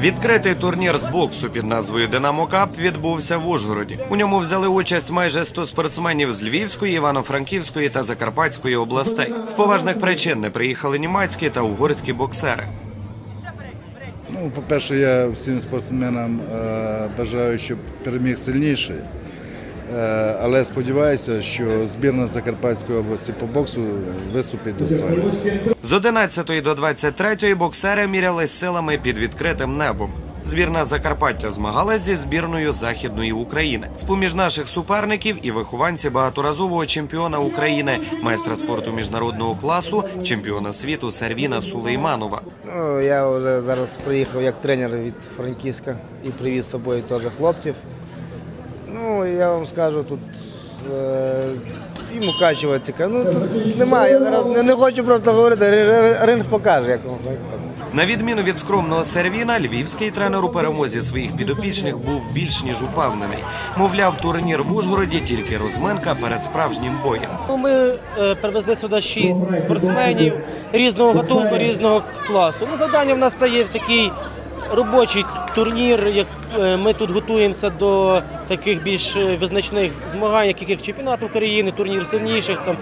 Відкритий турнір з боксу під назвою Динамо Кап відбувся в Ужгороді. У ньому взяли участь майже 100 спортсменів з Львівської, Івано-Франківської та Закарпатської областей. З поважних причин не приїхали німецькі та угорські боксери. Ну, по-перше, я всім спортсменам е, бажаю, щоб переміг сильніший. Е, але сподіваюся, що збірна Закарпатської області по боксу виступить достойно. З 11 до 23 боксери мірялись силами під відкритим небом. Збірна Закарпаття змагалась зі збірною Західної України. З поміж наших суперників і вихованці багаторазового чемпіона України, майстра спорту міжнародного класу, чемпіона світу Сервіна Сулейманова. Ну, я вже зараз приїхав як тренер від Франківська і привіз з собою теж хлопців. Ну, я вам скажу, тут е, Мукачева цікаво. Ну, тут немає, я зараз не, не хочу просто говорити, ри- ри- ринг покаже, як вам. На відміну від скромного Сервіна, львівський тренер у перемозі своїх підопічних був більш ніж упевнений. Мовляв, турнір в Ужгороді тільки розминка перед справжнім боєм. Ну, Ми е, привезли сюди шість спортсменів різного гатунку, різного класу. Ну, завдання в нас це є такий робочий турнір. Як е, ми тут готуємося до таких більш е, визначних змагань, яких як чемпіонат України, турнір сильніших, там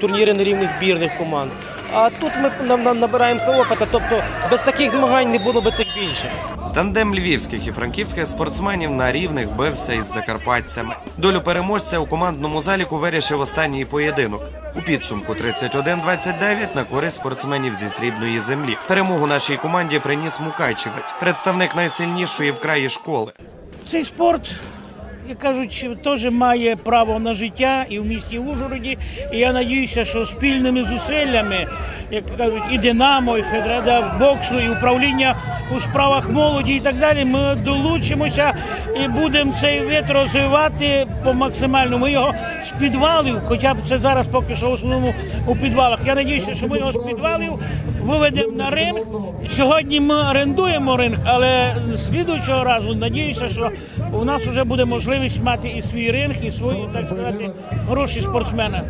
турніри на рівних збірних команд. А тут ми на- на- набираємося опита, тобто без таких змагань не було би цих більше. Тандем львівських і франківських спортсменів на рівних бився із закарпатцями. Долю переможця у командному заліку вирішив останній поєдинок. У підсумку 31-29 на користь спортсменів зі срібної землі. Перемогу нашій команді приніс Мукайчевець, представник найсильнішої в краї школи. Цей спорт, як кажуть, теж має право на життя і в місті Ужгороді. І я надіюся, що спільними зусиллями, як кажуть, і Динамо, і Федерація боксу, і управління у справах молоді і так далі, ми долучимося і будемо цей вид розвивати по максимальному. Ми його з підвалів, хоча б це зараз поки що в основному у підвалах. Я надіюся, що ми його з підвалів виведемо на ринг. Сьогодні ми орендуємо ринг, але слідуючого разу надіюся, що у нас вже буде можливість мати і свій ринг, і свої, так сказати, гроші спортсмена.